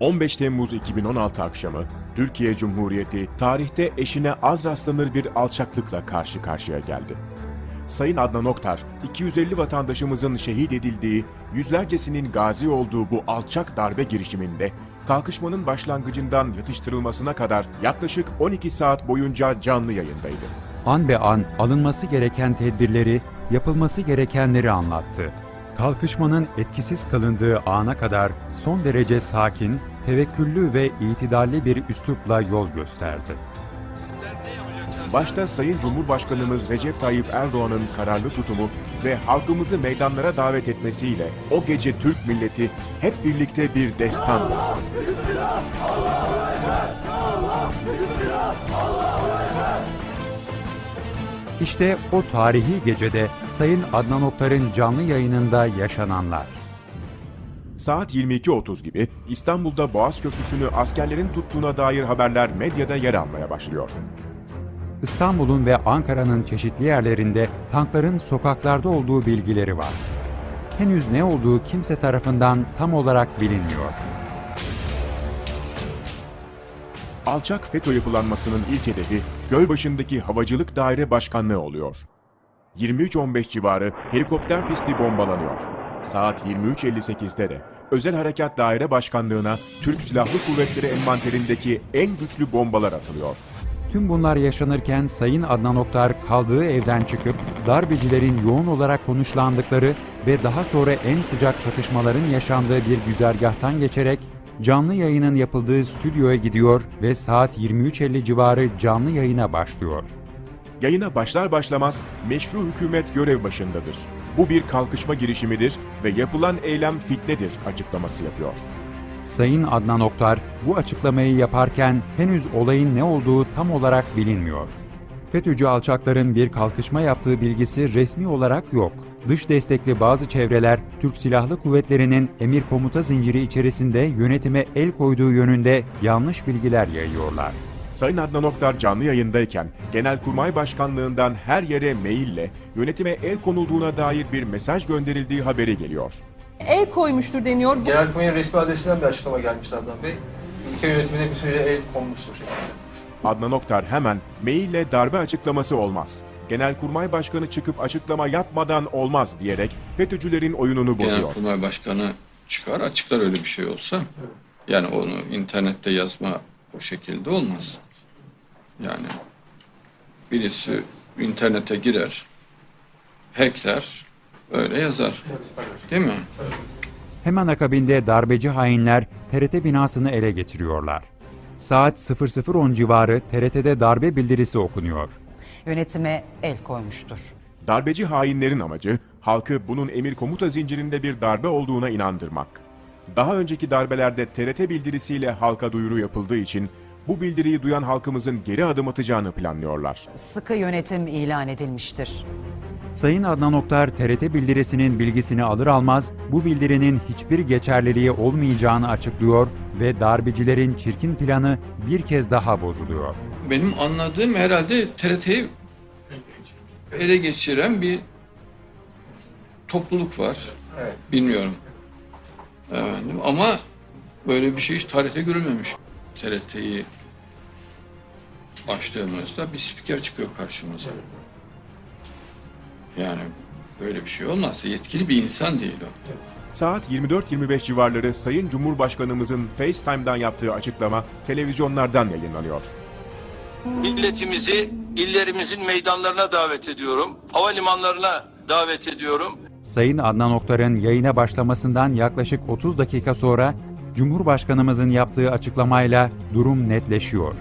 15 Temmuz 2016 akşamı Türkiye Cumhuriyeti tarihte eşine az rastlanır bir alçaklıkla karşı karşıya geldi. Sayın Adnan Oktar, 250 vatandaşımızın şehit edildiği, yüzlercesinin gazi olduğu bu alçak darbe girişiminde kalkışmanın başlangıcından yatıştırılmasına kadar yaklaşık 12 saat boyunca canlı yayındaydı. an be an alınması gereken tedbirleri, yapılması gerekenleri anlattı. Kalkışmanın etkisiz kılındığı ana kadar son derece sakin, tevekküllü ve itidalli bir üslupla yol gösterdi. Başta Sayın Cumhurbaşkanımız Recep Tayyip Erdoğan'ın kararlı tutumu ve halkımızı meydanlara davet etmesiyle o gece Türk milleti hep birlikte bir destan yazdı. İşte o tarihi gecede Sayın Adnan Oktar'ın canlı yayınında yaşananlar. Saat 22.30 gibi İstanbul'da Boğaz Köprüsü'nü askerlerin tuttuğuna dair haberler medyada yer almaya başlıyor. İstanbul'un ve Ankara'nın çeşitli yerlerinde tankların sokaklarda olduğu bilgileri var. Henüz ne olduğu kimse tarafından tam olarak bilinmiyor. Alçak FETÖ yapılanmasının ilk hedefi Gölbaşı'ndaki Havacılık Daire Başkanlığı oluyor. 23.15 civarı helikopter pisti bombalanıyor. Saat 23.58'de de Özel Harekat Daire Başkanlığı'na Türk Silahlı Kuvvetleri envanterindeki en güçlü bombalar atılıyor. Tüm bunlar yaşanırken Sayın Adnan Oktar kaldığı evden çıkıp darbecilerin yoğun olarak konuşlandıkları ve daha sonra en sıcak çatışmaların yaşandığı bir güzergahtan geçerek canlı yayının yapıldığı stüdyoya gidiyor ve saat 23.50 civarı canlı yayına başlıyor. Yayına başlar başlamaz meşru hükümet görev başındadır. Bu bir kalkışma girişimidir ve yapılan eylem fitnedir açıklaması yapıyor. Sayın Adnan Oktar bu açıklamayı yaparken henüz olayın ne olduğu tam olarak bilinmiyor. FETÖ'cü alçakların bir kalkışma yaptığı bilgisi resmi olarak yok. Dış destekli bazı çevreler Türk Silahlı Kuvvetleri'nin emir komuta zinciri içerisinde yönetime el koyduğu yönünde yanlış bilgiler yayıyorlar. Sayın Adnan Oktar canlı yayındayken Genelkurmay Başkanlığından her yere maille yönetime el konulduğuna dair bir mesaj gönderildiği haberi geliyor. el koymuştur deniyor. Genelkurmay'ın resmi adresinden bir açıklama gelmişti Adnan Bey. Ülke yönetimine bir süre el konmuştur şeklinde. Adnan Oktar hemen maille darbe açıklaması olmaz. Genelkurmay Başkanı çıkıp açıklama yapmadan olmaz diyerek FETÖ'cülerin oyununu bozuyor. Genelkurmay Başkanı çıkar açıklar öyle bir şey olsa. Yani onu internette yazma o şekilde olmaz. Yani birisi internete girer, hackler, öyle yazar. Değil mi? Hemen akabinde darbeci hainler TRT binasını ele geçiriyorlar. Saat 00.10 civarı TRT'de darbe bildirisi okunuyor. yönetime el koymuştur. Darbeci hainlerin amacı halkı bunun emir komuta zincirinde bir darbe olduğuna inandırmak. Daha önceki darbelerde TRT bildirisiyle halka duyuru yapıldığı için bu bildiriyi duyan halkımızın geri adım atacağını planlıyorlar. Sıkı yönetim ilan edilmiştir. Sayın Adnan Oktar TRT bildirisinin bilgisini alır almaz bu bildirinin hiçbir geçerliliği olmayacağını açıklıyor ve darbecilerin çirkin planı bir kez daha bozuluyor. Benim anladığım herhalde TRT'yi ele geçiren bir topluluk var. Evet. Bilmiyorum. Efendim, ama böyle bir şey hiç tarihte görülmemiş. TRT'yi açtığımızda bir spiker çıkıyor karşımıza. Yani böyle bir şey olmazsa yetkili bir insan değil o. Saat 24-25 civarları Sayın Cumhurbaşkanımızın FaceTime'dan yaptığı açıklama televizyonlardan yayınlanıyor. Milletimizi illerimizin meydanlarına davet ediyorum. Havalimanlarına davet ediyorum. Sayın Adnan Oktar'ın yayına başlamasından yaklaşık 30 dakika sonra Cumhurbaşkanımızın yaptığı açıklamayla durum netleşiyor.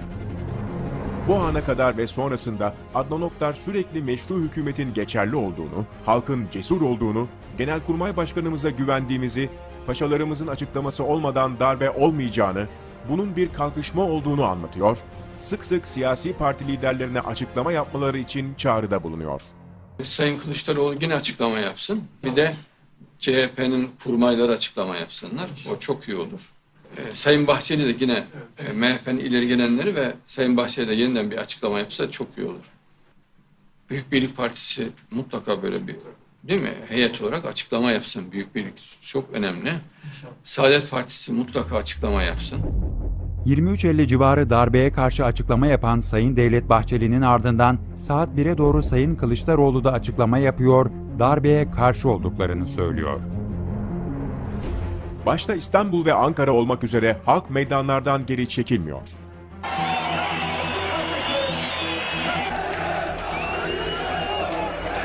Bu ana kadar ve sonrasında Adnan Oktar sürekli meşru hükümetin geçerli olduğunu, halkın cesur olduğunu, Genelkurmay Başkanımıza güvendiğimizi, paşalarımızın açıklaması olmadan darbe olmayacağını, bunun bir kalkışma olduğunu anlatıyor, sık sık siyasi parti liderlerine açıklama yapmaları için çağrıda bulunuyor. Sayın Kılıçdaroğlu yine açıklama yapsın. Bir de CHP'nin kurmayları açıklama yapsınlar. O çok iyi olur. Ee, Sayın Bahçeli de yine e, MHP'nin ileri gelenleri ve Sayın Bahçeli de yeniden bir açıklama yapsa çok iyi olur. Büyük Birlik Partisi mutlaka böyle bir değil mi? Heyet olarak açıklama yapsın. Büyük Birlik çok önemli. Saadet Partisi mutlaka açıklama yapsın. 23.50 civarı darbeye karşı açıklama yapan Sayın Devlet Bahçeli'nin ardından saat 1'e doğru Sayın Kılıçdaroğlu da açıklama yapıyor, darbeye karşı olduklarını söylüyor. Başta İstanbul ve Ankara olmak üzere halk meydanlardan geri çekilmiyor.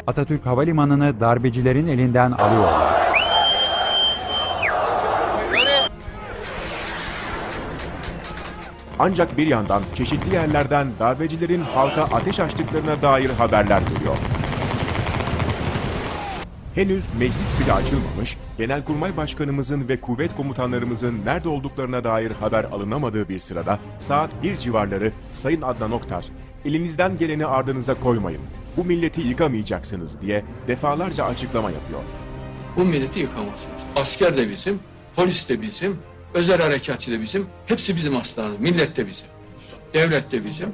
Atatürk Havalimanı'nı darbecilerin elinden alıyorlar. Ancak bir yandan çeşitli yerlerden darbecilerin halka ateş açtıklarına dair haberler geliyor. Henüz meclis bile açılmamış, Genelkurmay Başkanımızın ve kuvvet komutanlarımızın nerede olduklarına dair haber alınamadığı bir sırada saat 1 civarları Sayın Adnan Oktar, elinizden geleni ardınıza koymayın, bu milleti yıkamayacaksınız diye defalarca açıklama yapıyor. Bu milleti yıkamazsınız. Asker de bizim, polis de bizim, özel harekatçı da bizim. Hepsi bizim aslanımız. Millet de bizim. Devlet de bizim,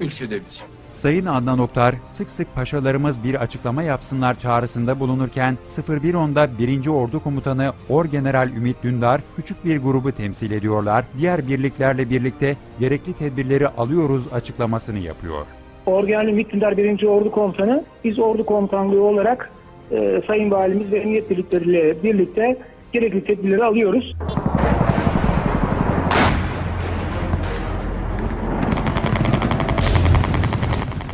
ülke de bizim. Sayın Adnan Oktar sık sık paşalarımız bir açıklama yapsınlar çağrısında bulunurken 0110'da 1. Ordu Komutanı Orgeneral Ümit Dündar küçük bir grubu temsil ediyorlar. Diğer birliklerle birlikte gerekli tedbirleri alıyoruz açıklamasını yapıyor. Orgenli Ümit Dündar 1. Ordu Komutanı, biz Ordu Komutanlığı olarak e, Sayın Valimiz ve Emniyet Birlikleriyle birlikte gerekli tedbirleri alıyoruz.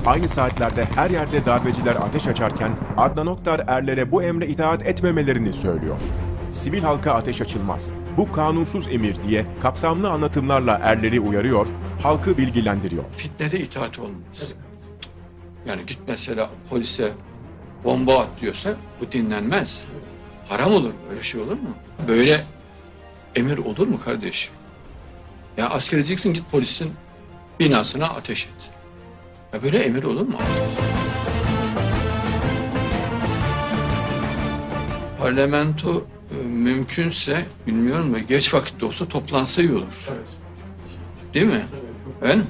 Aynı saatlerde her yerde darbeciler ateş açarken Adnan Oktar erlere bu emre itaat etmemelerini söylüyor. Sivil halka ateş açılmaz. Bu kanunsuz emir diye kapsamlı anlatımlarla erleri uyarıyor, halkı bilgilendiriyor. Fitnede itaat olmaz. Yani git mesela polise bomba at diyorsa bu dinlenmez. Haram olur. Böyle şey olur mu? Böyle emir olur mu kardeşim? Ya asker edeceksin git polisin binasına ateş et. Ya böyle emir olur mu? Parlamento e, mümkünse bilmiyorum da geç vakitte olsa toplansa iyi olur. Değil mi? Ben?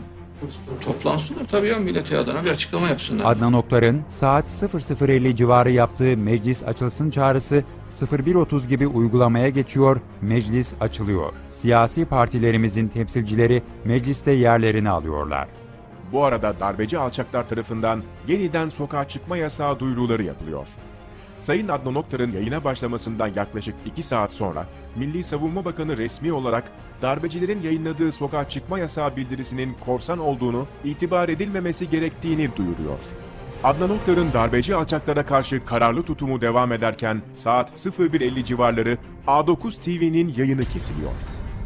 Toplansınlar tabii ya millete adına bir açıklama yapsınlar. Adnan Oktar'ın saat 00.50 civarı yaptığı meclis açılsın çağrısı 01.30 gibi uygulamaya geçiyor, meclis açılıyor. Siyasi partilerimizin temsilcileri mecliste yerlerini alıyorlar. Bu arada darbeci alçaklar tarafından yeniden sokağa çıkma yasağı duyuruları yapılıyor. Sayın Adnan Oktar'ın yayına başlamasından yaklaşık 2 saat sonra Milli Savunma Bakanı resmi olarak darbecilerin yayınladığı sokağa çıkma yasağı bildirisinin korsan olduğunu itibar edilmemesi gerektiğini duyuruyor. Adnan Oktar'ın darbeci alçaklara karşı kararlı tutumu devam ederken saat 01.50 civarları A9 TV'nin yayını kesiliyor.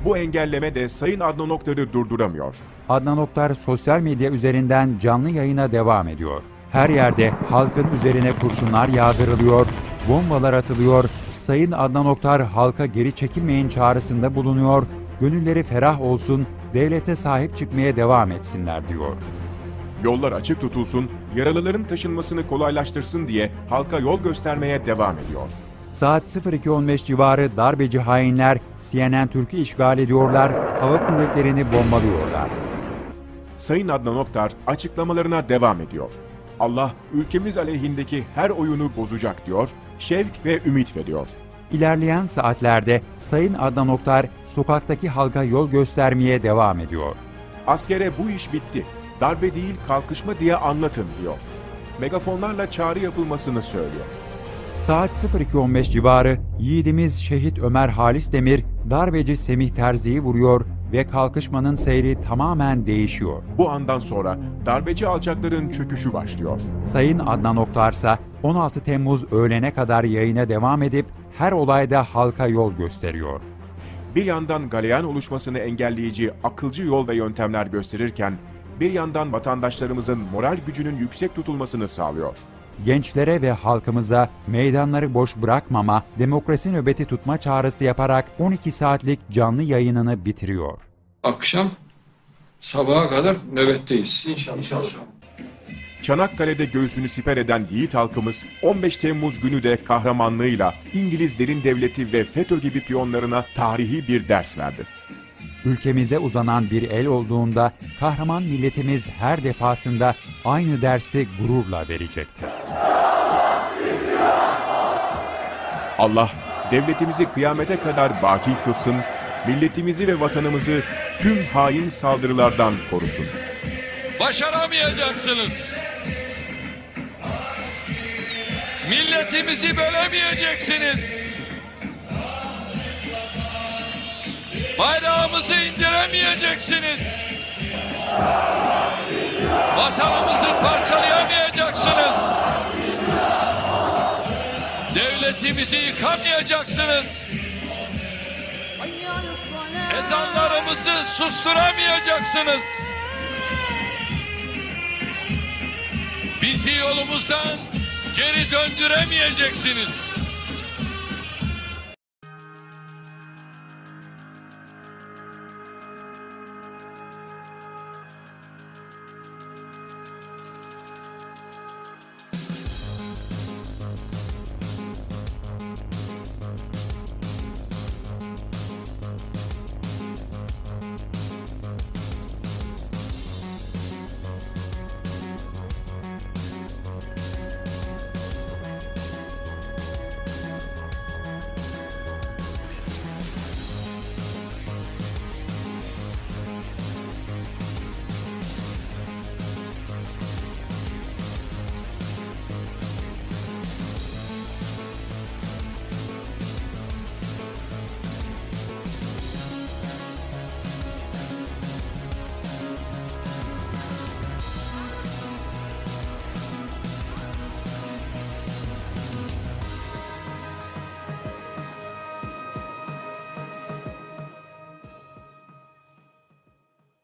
Bu engelleme de Sayın Adnan Oktar'ı durduramıyor. Adnan Oktar sosyal medya üzerinden canlı yayına devam ediyor. Her yerde halkın üzerine kurşunlar yağdırılıyor, bombalar atılıyor. Sayın Adnan Oktar halka geri çekilmeyin çağrısında bulunuyor. Gönülleri ferah olsun, devlete sahip çıkmaya devam etsinler diyor. Yollar açık tutulsun, yaralıların taşınmasını kolaylaştırsın diye halka yol göstermeye devam ediyor. Saat 02.15 civarı darbeci hainler CNN Türk'ü işgal ediyorlar, hava kuvvetlerini bombalıyorlar. Sayın Adnan Oktar açıklamalarına devam ediyor. Allah ülkemiz aleyhindeki her oyunu bozacak diyor, şevk ve ümit veriyor. İlerleyen saatlerde Sayın Adnan Oktar sokaktaki halka yol göstermeye devam ediyor. Askere bu iş bitti, darbe değil kalkışma diye anlatın diyor. Megafonlarla çağrı yapılmasını söylüyor. Saat 02.15 civarı yiğidimiz şehit Ömer Halis Demir darbeci Semih Terzi'yi vuruyor ve kalkışmanın seyri tamamen değişiyor. Bu andan sonra darbeci alçakların çöküşü başlıyor. Sayın Adnan Oktar ise 16 Temmuz öğlene kadar yayına devam edip her olayda halka yol gösteriyor. Bir yandan galeyan oluşmasını engelleyici akılcı yol ve yöntemler gösterirken, bir yandan vatandaşlarımızın moral gücünün yüksek tutulmasını sağlıyor. Gençlere ve halkımıza meydanları boş bırakmama, demokrasi nöbeti tutma çağrısı yaparak 12 saatlik canlı yayınını bitiriyor. Akşam sabaha kadar nöbetteyiz. İnşallah. Çanakkale'de göğsünü siper eden yiğit halkımız 15 Temmuz günü de kahramanlığıyla İngilizlerin devleti ve FETÖ gibi piyonlarına tarihi bir ders verdi. Ülkemize uzanan bir el olduğunda kahraman milletimiz her defasında aynı dersi gururla verecektir. Allah devletimizi kıyamete kadar baki kılsın, milletimizi ve vatanımızı tüm hain saldırılardan korusun. Başaramayacaksınız. Milletimizi bölemeyeceksiniz. Bayrağımızı indiremeyeceksiniz. Vatanımızı parçalayamayacaksınız. Devletimizi yıkamayacaksınız. Ezanlarımızı susturamayacaksınız. Bizi yolumuzdan geri döndüremeyeceksiniz.